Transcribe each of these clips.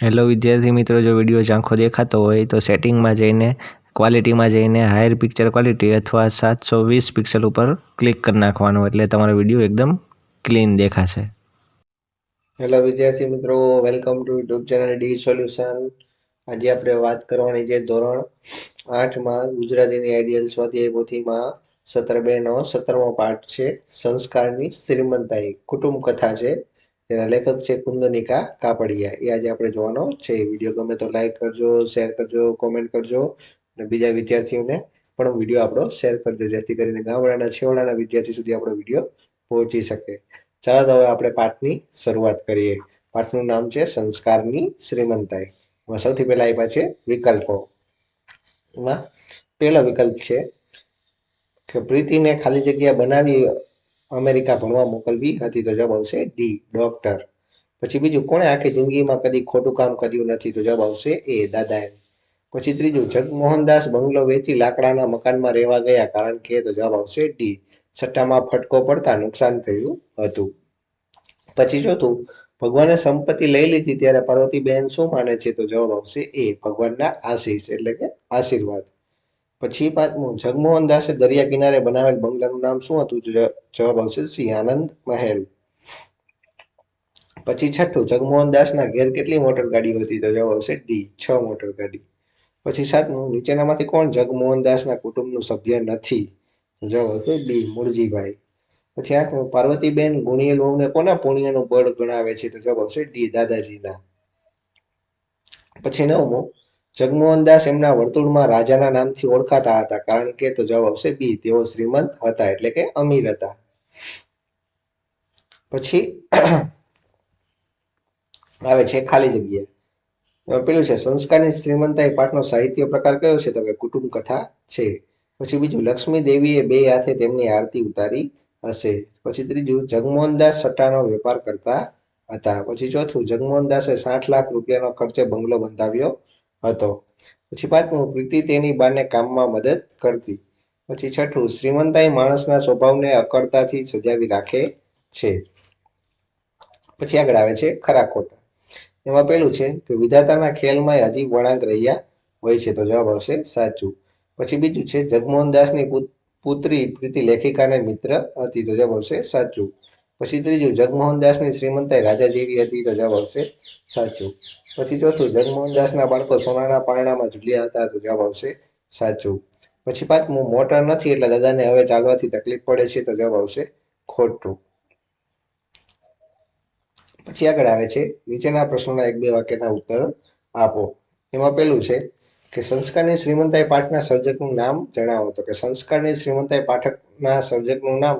Hello વિદ્યાર્થી મિત્રો, જો વીડિયો ઝાંખો દેખાતો હોય તો સેટિંગમાં જઈને ક્વોલિટીમાં જઈને હાયર પિક્ચર ક્વોલિટી અથવા સાતસો વીસ પિક્સલ ઉપર ક્લિક કરી નાખવાનું. એટલે તમારો વીડિયો એકદમ ક્લીન દેખાશે. હેલો વિદ્યાર્થી મિત્રો welcome to YouTube channel D solution આજે આપણે વાત કરવાની છે ધોરણ આઠમાં ગુજરાતીની આઈડિયલ સ્વાધ્યાય પોથીમાં સત્તર બેનો સત્તરમો પાઠ છે, સંસ્કારની શ્રીમંતાઈ. કુટુંબ કથા છે. તેના લેખક છે કુંદનિકા કાપડિયા. એ આજે આપણે જોવાનો છે વીડિયો. ગમે તો લાઈક કરજો શેર કરજો કોમેન્ટ કરજો અને બીજા વિદ્યાર્થીઓને પણ વીડિયો આપણો શેર કરજો, જેથી કરીને ગામડાના, છેવાડાના વિદ્યાર્થી સુધી આપણો વીડિયો પહોંચી શકે. ચાલો તો હવે આપણે પાઠની શરૂઆત કરીએ. પાઠનું નામ છે સંસ્કારની શ્રીમંતાઈ. સૌથી પહેલા આપ્યા છે વિકલ્પો. એમાં પહેલો વિકલ્પ છે કે પ્રીતિને ખાલી જગ્યા બનાવી અમેરિકા ભણવા મોકલવી હતી તો જવાબ આવશે ડી, ડોક્ટર. પછી બીજું, કોણે આખી જિંદગીમાં કદી ખોટું કામ કર્યું નથી તો જવાબ આવશે એ, દાદાએ. પછી ત્રીજું, જગમોહનદાસ બંગલો વેચી લાકડાના મકાનમાં રહેવા ગયા કારણ કે તો જવાબ આવશે ડી, સટ્ટામાં ફટકો પડતા નુકસાન થયું હતું. પછી ચોથું, ભગવાને સંપત્તિ લઈ લીધી ત્યારે પાર્વતીબેન શું માને છે તો જવાબ આવશે એ, ભગવાનના આશીષ, એટલે કે આશીર્વાદ. પછી પાંચમું જગમોહન દાસે દરિયા કિનારે બનાવેલ બંગલાનું નામ શું હતું? જવાબ આવશે આનંદ મહેલ. પછી છઠ્ઠું જગમોહન દાસના ઘેર કેટલી મોટર ગાડીઓ હતી? તો જવાબ આવશે ડી, છ મોટર ગાડી. પછી સાતમું, નીચેનામાંથી કોણ જગમોહન દાસના કુટુંબનું સભ્ય નથી? જવાબ આવશે ડી, મુરજીભાઈ. પછી આઠમું, પાર્વતીબેન ગુણિયલ વહુને કોના પુણ્યનું બળ ગણાવે છે? તો જવાબ આવશે ડી, દાદાજીના. પછી નવમું જગમોહનદાસ એમના વર્તુળમાં રાજાના નામથી ઓળખાતા હતા, કારણ કે તો જવાબ આવશે બી. તેઓ શ્રીમંત હતા એટલે કે અમીર હતા. પછી આવે છે ખાલી જગ્યા. પેલું છે, સંસ્કારની શ્રીમંતાઈ પાઠનો સાહિત્ય પ્રકાર કયો છે? તો કે કુટુંબ કથા છે. પછી બીજું, લક્ષ્મી દેવીએ બે હાથે તેમની આરતી ઉતારી હશે. પછી ત્રીજું, જગમોહનદાસ સટ્ટાનો વેપાર કરતા હતા. પછી ચોથું, જગમોહનદાસે સાઠ લાખ રૂપિયાનો ખર્ચે બંગલો બંધાવ્યો હતો. પછી પાંચમું પ્રીતિ તેની બાને કામમાં મદદ કરતી. પછી છઠ્ઠું, શ્રીમંતાઈ માણસના સ્વભાવને અકળતાથી સજાવી રાખે છે. પછી આગળ આવે છે ખરા ખોટા. એમાં પેલું છે કે વિધાતાના ખેલમાં હજી વળાંક રહ્યા હોય છે. તો જવાબ આવશે સાચું. પછી બીજું છે જગમોહનદાસની પુત- પુત્રી પ્રીતિ લેખિકાને મિત્ર હતી. તો જવાબ આવશે સાચું. પછી ત્રીજું, જગમોહનદાસની શ્રીમંતાઈ રાજા જેવી હતી તો જવાબ આવશે સાચું. પછી ચોથું, જગમોહનદાસના બાળકો સોનાના પારણામાં ઝૂલ્યા હતા તો જવાબ આવશે સાચું. પછી પાંચમું, મોટર નથી એટલે દાદાને હવે ચાલવાથી તકલીફ પડે છે, તો જવાબ આવશે ખોટું. પછી આગળ આવે છે, નીચેના પ્રશ્નોના એક બે વાક્યના ઉત્તર આપો. એમાં પેલું છે કે સંસ્કારની શ્રીમંતાઈ પાઠના સર્જકનું નામ જણાવો. તો કે સંસ્કારની શ્રીમંતાઈ પાઠકના સર્જકનું નામ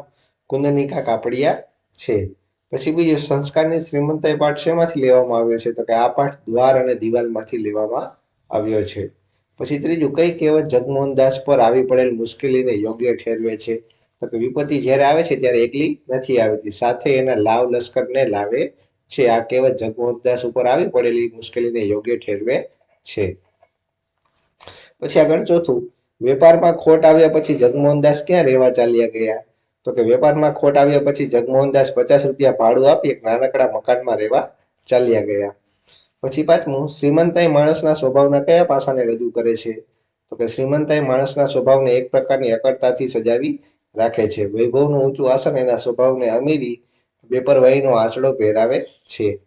કુંદનિકા કાપડિયા છે. પછી બીજું સંસ્કારની શ્રીમંતાઈ પાઠ શેમાંથી લેવામાં આવ્યો છે? તો કે આ પાઠ દ્વાર અને દિવાલમાંથી લેવામાં આવ્યો છે. પછી ત્રીજું, કઈ કહેવત જગમોહનદાસ પર આવી પડેલ મુશ્કેલીને યોગ્ય ઠેરવે છે? તો કે વિપત્તિ જ્યારે આવે છે ત્યારે એકલી નથી આવતી, સાથે એના લાવ લશ્કરને લાવે છે. આ કહેવત જગમોહનદાસ ઉપર આવી પડેલી મુશ્કેલીને યોગ્ય ઠેરવે છે. પછી આગળ ચોથું, વેપારમાં ખોટ આવ્યા પછી જગમોહનદાસ ક્યાં રહેવા ચાલ્યા ગયા? તો કે વેપારમાં ખોટ આવ્યા પછી જગમોહનદાસ પચાસ રૂપિયા ભાડું આપી એક નાનકડા મકાનમાં રહેવા ચાલ્યા ગયા. પછી પાંચમું શ્રીમંતાઈ માણસના સ્વભાવના કયા પાસાને રજૂ કરે છે? તો કે શ્રીમંતાઈ માણસના સ્વભાવને એક પ્રકારની અકળતાથી સજાવી રાખે છે. વૈભવનું ઊંચું આસન એના સ્વભાવને અમીરી બેપરવાહીનો આંચડો પહેરાવે છે.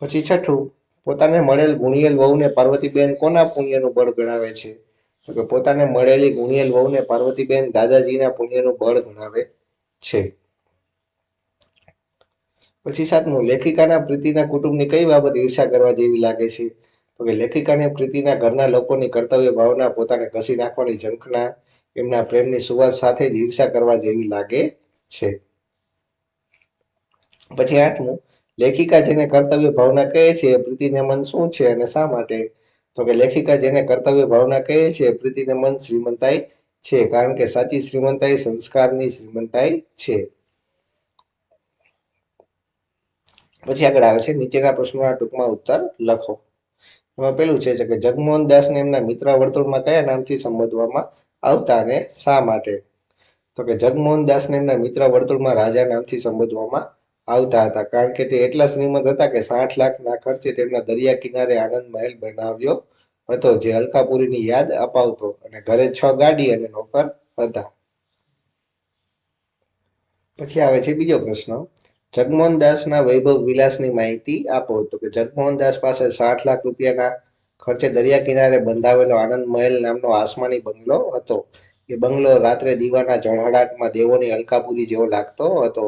પછી છઠ્ઠું, પોતાને મળેલ ગુણિયેલ વહુને પાર્વતીબેન કોના પુણ્યનું બળ ગણાવે છે? પોતાને મળેલી ગુણિયલ વહુને પાર્વતીબેન દાદાજીના પુણ્યનું બળ ગણાવે છે. પછી સાતમું, લેખિકાના પ્રીતિના કુટુંબની કઈ બાબત ઈર્ષા કરવા જેવી લાગે છે? તો કે લેખિકાને પ્રીતિના ઘરના લોકોની કર્તવ્ય ભાવના પોતાને ઘસી નાખવાની ઝંખના એમના પ્રેમની સુવાસ સાથે જ ઈર્ષા કરવા જેવી લાગે છે. પછી આઠમું, લેખિકા જેને કર્તવ્ય ભાવના કહે છે પ્રીતિને મન શું છે અને શા માટે તો કે લેખિકા જેને કર્તવ્ય ભાવના કહે છે પ્રીતિને મન શ્રીમંતાઈ છે, કારણ કે સાચી શ્રીમંતાઈ સંસ્કારની શ્રીમંતાઈ છે. પછી આગળ આવે છે, નીચેના પ્રશ્નોના ટૂંકમાં ઉત્તર લખો. એમાં પેલું છે કે જગમોહન દાસને એમના મિત્ર વર્તુળમાં કયા નામથી સંબોધવામાં આવતા અને શા માટે? તો કે જગમોહન દાસને એમના મિત્ર વર્તુળમાં રાજા નામથી સંબોધવામાં આવતા હતા. કારણ કે તે એટલા શ્રીમંત હતા કે સાઠ લાખના ખર્ચે તેમના દરિયા કિનારે આનંદ મહેલ બનાવ્યો હતો, જે અલકાપુરીની યાદ અપાવતો અને ઘરે છ ગાડી અને નોકર હતા. પછી આવે છે બીજો પ્રશ્ન. જગમોહન દાસના વૈભવ વિલાસની માહિતી આપો તો કે જગમોહન દાસ પાસે સાઠ લાખ રૂપિયાના ખર્ચે દરિયા કિનારે બંધાવેલો આનંદ મહેલ નામનો આસમાની બંગલો હતો. એ બંગલો રાત્રે દીવાના ઝળહળાટમાં દેવોની અલકાપુરી જેવો લાગતો હતો.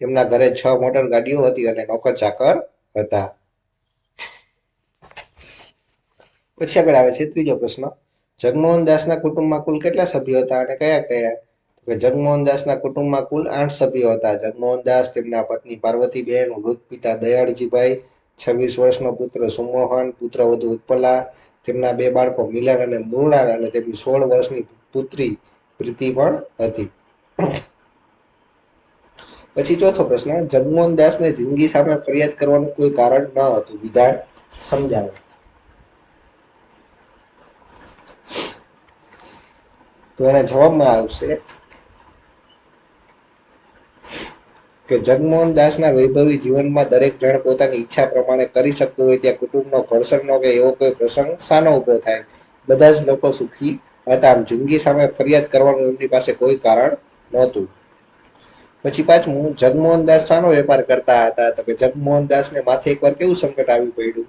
તેમના ઘરે છ મોટર ગાડીઓ હતી અને નોકર ચાકર હતા. પછી આગળ આવે છે ત્રીજો પ્રશ્ન. જગમોહન કુટુંબમાં કુલ કેટલા સભ્યો હતા અને કયા કયા? કે જગમોહન કુટુંબમાં કુલ આઠ સભ્યો હતા. જગમોહન દાસ તેમના પત્ની પાર્વતીબેન વૃદ્ધ પિતા દયાળજીભાઈ, છવ્વીસ વર્ષનો પુત્ર સુમોહન, પુત્ર વધુ ઉત્પલા, તેમના બે બાળકો મિલન અને મૃણાલ અને તેમની સોળ વર્ષની પુત્રી પ્રીતિ પણ હતી. પછી ચોથો પ્રશ્ન જગમોહન દાસને જિંદગી સામે ફરિયાદ કરવાનું કોઈ કારણ ન હતું. વિધાન સમજાવો. તો એના જવાબમાં આવશે કે જગમોહન દાસના વૈભવી જીવનમાં દરેક જણ પોતાની ઈચ્છા પ્રમાણે કરી શકતું હોય ત્યાં કુટુંબનો ઘર્ષણનો કે એવો કોઈ પ્રસંગ સાનો ઊભો થાય. બધા જ લોકો સુખી હતા. આમ જિંદગી સામે ફરિયાદ કરવાનું એમની પાસે કોઈ કારણ નહોતું. પછી પાછું જગમોહન દાસ સાનો વેપાર કરતા હતા તો કે જગમોહન દાસને માથે એકવાર કેવું સંકટ આવી પડ્યું?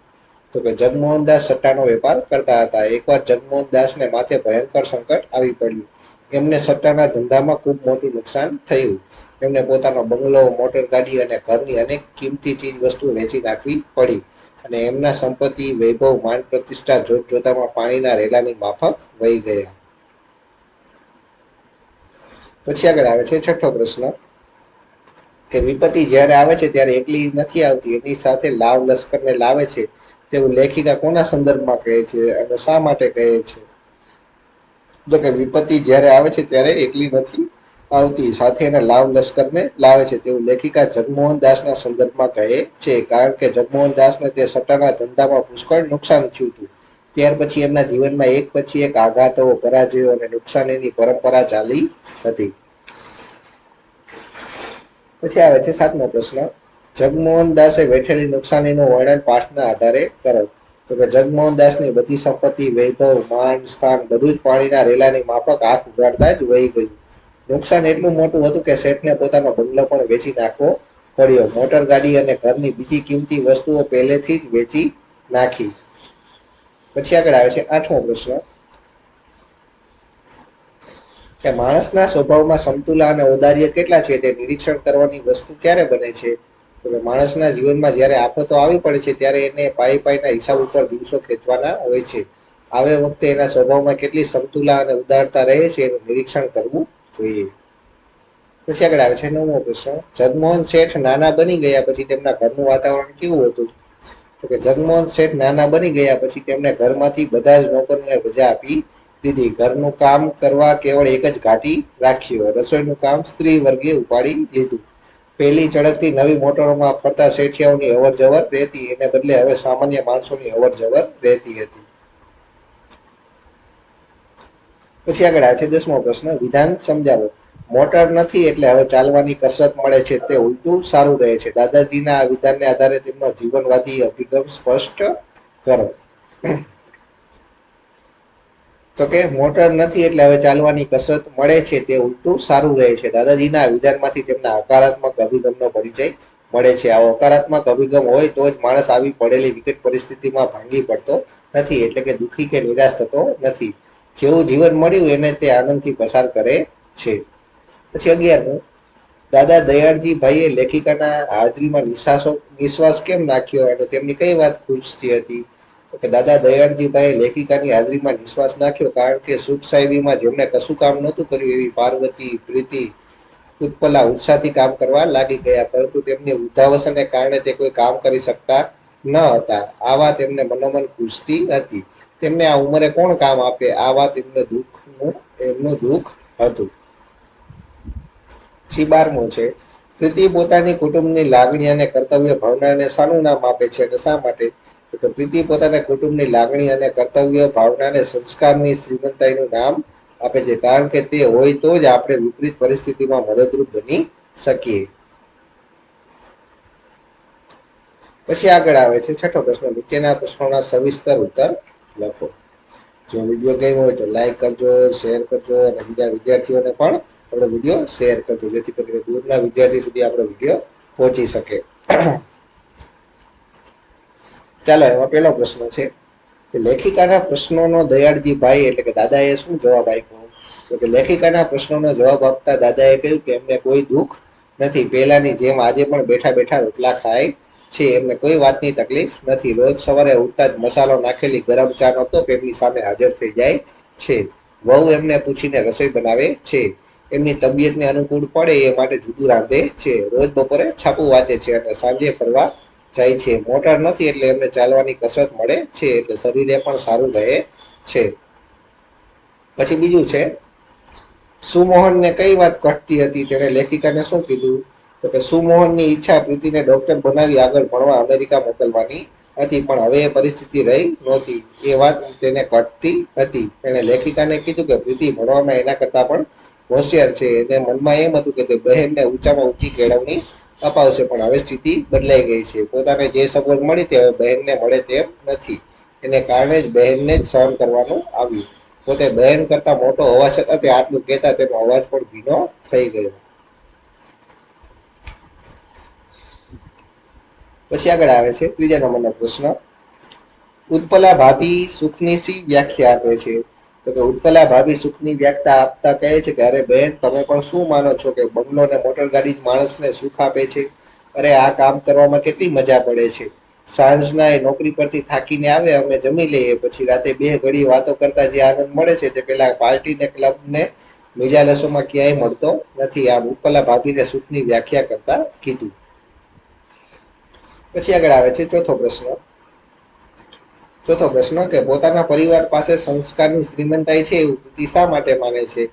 તો કે જગમોહન દાસ સટ્ટાનો વેપાર કરતા હતા. એકવાર જગમોહન દાસને માથે ભયંકર સંકટ આવી પડ્યું. એમને સટ્ટાના ધંધામાં ખૂબ મોટું નુકસાન થયું. એમને પોતાનો બંગલો, મોટર ગાડી અને ઘરની અનેક કિંમતી ચીજ વસ્તુ વેચી નાખવી પડી. અને એમના સંપત્તિ, વૈભવ, માન પ્રતિષ્ઠા જોત જોતામાં પાણીના રેલાની માફક વહી ગયા. પછી આગળ આવે છે છઠ્ઠો પ્રશ્ન. કે વિપત્તિ જ્યારે આવે છે ત્યારે એકલી નથી આવતી, એની સાથે લાવ લશ્કરને લાવે છે તેવું લેખિકા કોના સંદર્ભમાં કહે છે અને શા માટે કહે છે? તો કે વિપત્તિ જ્યારે આવે છે ત્યારે એકલી નથી આવતી, સાથે એના લાવ લશ્કરને લાવે છે તેવું લેખિકા જગમોહન દાસના સંદર્ભમાં કહે છે, કારણ કે જગમોહન દાસને તે સટ્ટાના ધંધામાં પુષ્કળ નુકસાન થયું હતું. ત્યાર પછી એમના જીવનમાં એક પછી એક આઘાતો, પરાજયો અને નુકસાનીની પરંપરા ચાલી હતી. પછી આવે છે સાતમો પ્રશ્ન. જગમોહન દાસે વેઠેલી નુકસાનીનું વર્ણન પાઠના આધારે કરો. તો કે જગમોહન દાસની બધી સંપત્તિ, વૈભવ, માન, સ્થાન બધું જ પાણીના રેલાની માફક હાથ ઉગાડતા જ વહી ગયું. નુકસાન એટલું મોટું હતું કે શેઠને પોતાનો બંગલો પણ વેચી નાખવો પડ્યો. મોટર ગાડી અને ઘરની બીજી કિંમતી વસ્તુઓ પહેલેથી જ વેચી નાખી. પછી આગળ આવે છે આઠમો પ્રશ્ન. કે માણસના સ્વભાવમાં સમતુલા અને ઔદાર્ય કેટલા છે તે નિરીક્ષણ કરવાની વસ્તુ ક્યારે બને છે? તો માણસના જીવનમાં જ્યારે આફતો આવી પડે છે ત્યારે એને પાઈ પાઈના હિસાબ ઉપર દિવસો ખેંચવાના હોય છે. આવે વખતે એના સ્વભાવમાં કેટલી સમતુલા અને ઉદારતા રહે છે એનું નિરીક્ષણ કરવું જોઈએ. પછી આગળ આવે છે નવમો પ્રશ્ન. જગમોહન શેઠ નાના બની ગયા પછી તેમના ઘરનું વાતાવરણ કેવું હતું? તો કે જગમોહન શેઠ નાના બની ગયા પછી તેમને ઘરમાંથી બધા જ નોકરોને રજા આપી દીધી. ઘરનું કામ કરવા કેવળ એક જ ઘાટી રાખ્યો રસોઈનું કામ સ્ત્રી વર્ગે ઉપાડી લીધું. પહેલી ચડકતી નવી મોટરોમાં ફરતા શેઠિયાઓની અવર જવર રહેતી. એને બદલે હવે સામાન્ય માણસોની અવર જવર રહેતી હતી. પછી આગળ આવે છે દસમો પ્રશ્ન. વિધાન સમજાવો. મોટર નથી એટલે હવે ચાલવાની કસરત મળે છે. તે ઉલટું સારું રહે છે. દાદાજીના આ વિધાનને આધારે તેમનો જીવનવાદી અભિગમ સ્પષ્ટ કરો. તો કે મોટર નથી એટલે હવે ચાલવાની કસરત મળે છે તે ઉલટું સારું રહે છે. દાદાજીના વિધાનમાંથી તેમના હકારાત્મક અભિગમનો પરિચય મળે છે. આવો હકારાત્મક અભિગમ હોય તો જ માણસ આવી પડેલી વિકટ પરિસ્થિતિમાં ભાંગી પડતો નથી એટલે કે દુઃખી કે નિરાશ થતો નથી. જેવું જીવન મળ્યું એને તે આનંદથી પસાર કરે છે. પછી અગિયારમું. દાદા દયાળજી ભાઈએ લેખિકાના હાજરીમાં નિશ્વાસો નિશ્વાસ કેમ નાખ્યો અને તેમની કઈ વાત ખુશથી હતી? કે દાદા દયાળજીભાઈ લેખિકાની હાજરીમાં નિશ્વાસ નાખ્યો કારણ કે સુખ સાહેબીમાં જેમણે કશું કામ નહોતું કર્યું એવી પાર્વતી, પ્રીતિ, ઉત્પલા ઉત્સાહથી કામ કરવા લાગી ગયા. પરંતુ તેમની વૃદ્ધાવસ્થાને કારણે તે કોઈ કામ કરી શકતા ન હતા. આ વાત એમને મનોમન ખુશતી હતી. તેમને આ ઉંમરે કોણ કામ આપે? આ વાત એમને દુઃખનું, એમનું દુઃખ હતું. પછી છે. પ્રીતિ પોતાની કુટુંબની લાગણી અને કર્તવ્ય ભાવનાને શાનું નામ આપે છે અને શા માટે? તો પ્રીતિ પોતાના કુટુંબની લાગણી અને કર્તવ્ય ભાવનાને સંસ્કારની શ્રીમંતાઈનું નામ આપે છે. કારણ કે તે હોય તો જ આપણે વિપરીત પરિસ્થિતિમાં મદદરૂપ બની શકીએ. પછી આગળ આવે છે. છઠ્ઠો પ્રશ્ન, નીચેના પ્રશ્નોના સવિસ્તર ઉત્તર લખો. જો વીડિયો ગમ્યો હોય તો લાઈક કરજો, શેર કરજો અને બીજા વિદ્યાર્થીઓને પણ આપણો વીડિયો શેર કરજો, જેથી કરીને દૂરના વિદ્યાર્થી સુધી આપણો વીડિયો પહોંચી શકે. ચાલો એમાં પહેલો પ્રશ્ન છે કે લેખિકાના પ્રશ્નોનો દયાળજીભાઈ એટલે કે દાદાએ શું જવાબ આપ્યો? તો કે લેખિકાના પ્રશ્નોનો જવાબ આપતા દાદાએ કહ્યું કે એમને કોઈ દુઃખ નથી. પહેલાની જેમ આજે પણ બેઠા બેઠા રોટલા ખાય છે. એમને કોઈ વાતની તકલીફ નથી. રોજ સવારે ઉઠતા જ મસાલો નાખેલી ગરમ ચા નહોતો એમની સામે હાજર થઈ જાય છે. વહુ એમને પૂછીને રસોઈ બનાવે છે. એમની તબિયતને અનુકૂળ પડે એ માટે જુદું રાંધે છે. રોજ બપોરે છાપું વાંચે છે અને સાંજે ફરવા જાય છે. મોટર નથી એટલે એમને ચાલવાની કસરત મળે છે એટલે શરીરે પણ સારું રહે છે. પછી બીજું છે, સુમોહનને કઈ વાત ઘટતી હતી? તેણે લેખિકાને શું કીધું? તો કે સુમોહનની ઈચ્છા પ્રીતિને ડોક્ટર બનાવી આગળ ભણવા અમેરિકા મોકલવાની હતી, પણ હવે એ પરિસ્થિતિ રહી નહોતી. એ વાત તેને ઘટતી હતી. એણે લેખિકાને કીધું કે પ્રીતિ ભણવામાં એના કરતાં પણ હોશિયાર છે. એને મનમાં એમ હતું કે તે બહેનને ઊંચામાં ઊંચી કેળવણી અપાવશે, પણ હવે સ્થિતિ બદલાઈ ગઈ છે. પોતાને જે સગવડ મળી તે હવે બહેનને મળે તેમ નથી. એને કારણે જ બહેનને જ સહન કરવાનું આવ્યું. પોતે બહેન કરતા મોટો હોવા છતાં તે આટલું કહેતા તેનો અવાજ પણ ભીનો થઈ ગયો. પછી આગળ આવે છે, ત્રીજા નંબરનો પ્રશ્ન. ઉત્પલા ભાભી સુખની સી વ્યાખ્યા આપે છે? તો કે ઉત્પલા ભાભી સુખની વ્યાખ્યા આપતા કહે છે કે, અરે બહેન તમે પણ શું માનો છો કે બંગલો ને મોટર ગાડી જ માણસને સુખ આપે છે? અરે આ કામ કરવામાં કેટલી મજા પડે છે. સાંજના એ નોકરી પરથી થાકીને આવે, અમે જમી લઈએ, પછી રાતે બે ઘડી વાતો કરતા જે આનંદ મળે છે તે પેલા પાર્ટી ને ક્લબ ને મિજાલસોમાં ક્યાંય મળતો નથી. આમ ઉપલા ભાભીને સુખની વ્યાખ્યા કરતા કીધું. પછી આગળ આવે છે ચોથો પ્રશ્ન. ચોથો પ્રશ્ન કે પોતાના પરિવાર પાસે સંસ્કારની શ્રીમંતાઈ છે એવું પ્રીતિ શા માટે માને છે?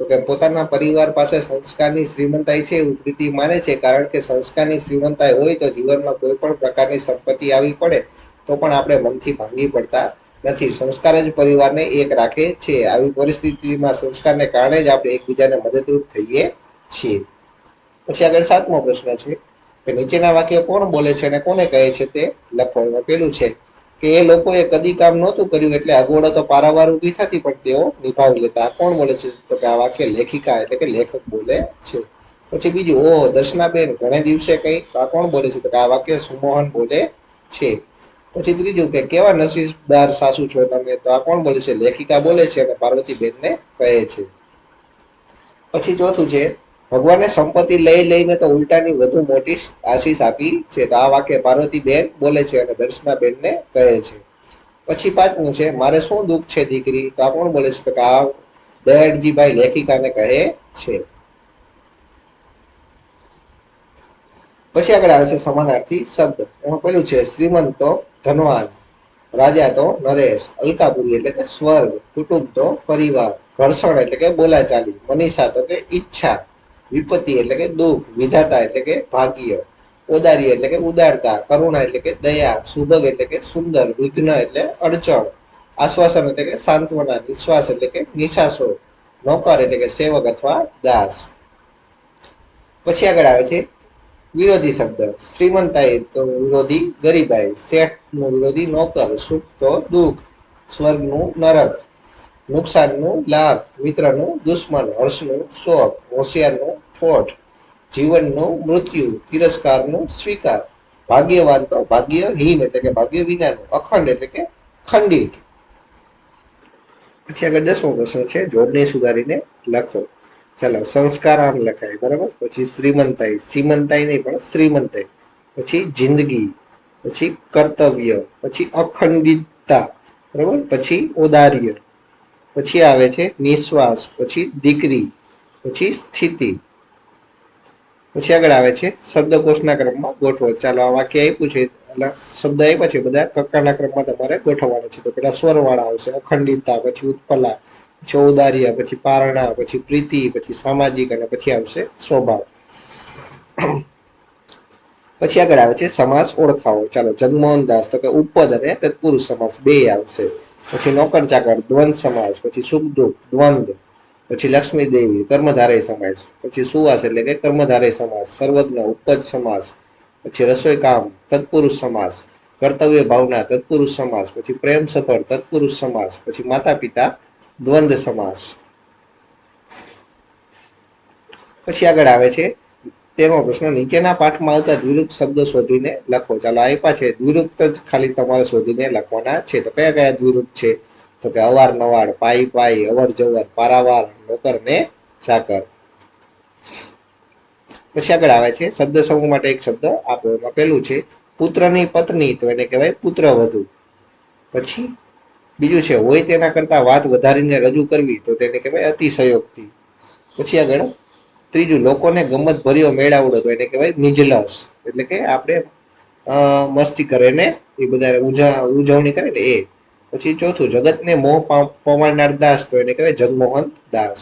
તો કે પોતાના પરિવાર પાસે સંસ્કારની શ્રીમંતાઈ છે એવું પ્રીતિ માને છે કારણ કે સંસ્કારની શ્રીમંતાઈ હોય તો જીવનમાં કોઈ પણ પ્રકારની સંપત્તિ આવી પડે તો પણ આપણે મનથી ભાંગી પડતા નથી. સંસ્કાર જ પરિવારને એક રાખે છે. આવી પરિસ્થિતિમાં સંસ્કારને કારણે જ આપણે એકબીજાને મદદરૂપ થઈએ છીએ. પછી આગળ સાતમો પ્રશ્ન છે કે નીચેના વાક્ય કોણ બોલે છે અને કોને કહે છે તે લખો એમાં પેલું છે. કે એ લોકોએ કદી કામ નહોતું કર્યું, એટલે અગવડો તો પારાવાર ઊભી થતી, પણ તેઓ નિભાવી લેતા. કોણ બોલે છે? તો કે આ વાક્ય લેખિકા, એટલે કે લેખક બોલે છે. પછી બીજું, ઓહો, દર્શનાબેન, ઘણે દિવસે કઈ આ કોણ બોલે છે? તો કે આ વાક્ય સુમોહન બોલે છે. પછી ત્રીજું કે, કેવા નસીબદાર સાસુ છો તમે? તો આ કોણ બોલે છે? લેખિકા બોલે છે અને પાર્વતીબેનને કહે છે. પછી ચોથું છે ભગવાને સંપત્તિ લઈ લઈને તો ઉલટાની વધુ મોટી આશીષ આપી છે. તો આ વાક્ય પાર્વતીબેન બોલે છે અને દર્શનાબેનને કહે છે. પછી પાંચમું છે, મારે શું દુઃખ છે દીકરી? તો આ કોણ બોલે છે? તો આ દયાળજીભાઈ લેખિકાને કહે છે. પછી આગળ આવે છે સમાનાર્થી શબ્દ. એમાં પેલું છે, શ્રીમંત તો ધનવાન, રાજા તો નરેશ, અલકાપુરી એટલે કે સ્વર્ગ, કુટુંબ તો પરિવાર, ઘર્ષણ એટલે કે બોલાચાલી, મનીષા તો કે ઈચ્છા વિપત્તિ એટલે કે દુઃખ, વિધાતા એટલે કે ભાગ્ય ઓદારી એટલે કે ઉદારતા, કરુણા એટલે કે દયા, સુભગ એટલે કે સુંદર, વિઘ્ન એટલે અડચણ, આશ્વાસન એટલે કે સાંત્વના, નિશ્વાસ એટલે કે નિશાસો, નોકર એટલે કે સેવક અથવા દાસ. પછી આગળ આવે છે વિરોધી શબ્દ. શ્રીમંતાય તો વિરોધી ગરીબાઈ શેઠનું વિરોધી નોકર, સુખ તો દુઃખ, સ્વર્ગનું નરક. નુકસાનનું લાભ, મિત્રનું દુશ્મન હર્ષનું શોખ હોશિયારનું ફોટ જીવનનું, મૃત્યુ, તિરસ્કારનું, સ્વીકાર, ભાગ્યવાન તો ભાગ્યહીન એટલે કે ભાગ્ય વિનાનું અખંડ એટલે કે ખંડિત. પછી આગળ દસમો પ્રશ્ન છે જોડને સુધારીને લખો. ચાલો, સંસ્કાર આમ લખાય, બરાબર? પછી શ્રીમંતાઈ શ્રીમંતાઈ નહીં, પણ શ્રીમંતાઈ પછી જિંદગી, પછી કર્તવ્ય, પછી અખંડિતતા, બરાબર? પછી ઔદાર્ય પછી આવે છે નિશ્વાસ પછી દીકરી, પછી સ્થિતિ. પછી આગળ આવે છે શબ્દકોશના ક્રમમાં ગોઠવો ચાલો આ વાક્ય આપ્યું છે એટલે શબ્દ આપ્યા છે બધા, કક્કાના ક્રમમાં તમારે ગોઠવવાના છે. તો પેલા સ્વરવાળા આવશે, અખંડિતતા, પછી ઉત્પલા, પછી ઔદાર્ય, પછી પારણા, પછી પ્રીતિ, પછી સામાજિક અને પછી આવશે સ્વભાવ. પછી આગળ આવે છે સમાસ ઓળખાવો. ચાલો જગમોહન દાસ તો કે ઉપદ અને તત્પુરુષ સમાસ બે આવશે. પછી નોકર ચાકર, દ્વંદ સમાસ પછી સુખ દુઃખ, દ્વંદ, પછી લક્ષ્મી દેવી, કર્મધારય સમાસ પછી સુવાસ એટલે કે કર્મધારય સમાસ સર્વજ્ઞ, ઉપજ સમાસ પછી રસોઈ કામ, તત્પુરુષ સમાસ કર્તવ્ય ભાવના, તત્પુરુષ સમાસ પછી પ્રેમ સફળ, તત્પુરુષ સમાસ પછી માતા પિતા દ્વંદ્વ સમાસ પછી આગળ આવે છે તેનો પ્રશ્ન, નીચેના પાઠમાં આવતા દ્વિરૂપ શબ્દો શોધીને લખો. ચાલો આપ્યા છે. દ્વિરૂપ જ ખાલી તમારે શોધીને લખવાના છે. તો કયા કયા દ્વિરૂપ છે? તો કે અવારનવાર પાઈ પાઈ, અવર, જવર, પારાવાર, નોકર ને ચાકર. પછી આગળ આવે છે. શબ્દ સમૂહ માટે એક શબ્દ આપો, એમાં પેલું છે, પુત્રની પત્ની, તો એને કહેવાય પુત્ર વધુ પછી બીજું છે, હોય તેના કરતા વાત વધારીને રજૂ કરવી, તો તેને કહેવાય અતિશયોક્તિ. પછી આગળ ત્રીજું, લોકોને ગમત ભર્યો મેળાવડો તો એને કહેવાય નિજલસ. એટલે કે આપણે મસ્તી કરે ને એ બધા ઉજા, ઉજવણી કરે ને એ. પછી ચોથું, જગતને મોહ પમાડનાર દાસ તો એને કહેવાય જગમોહન દાસ.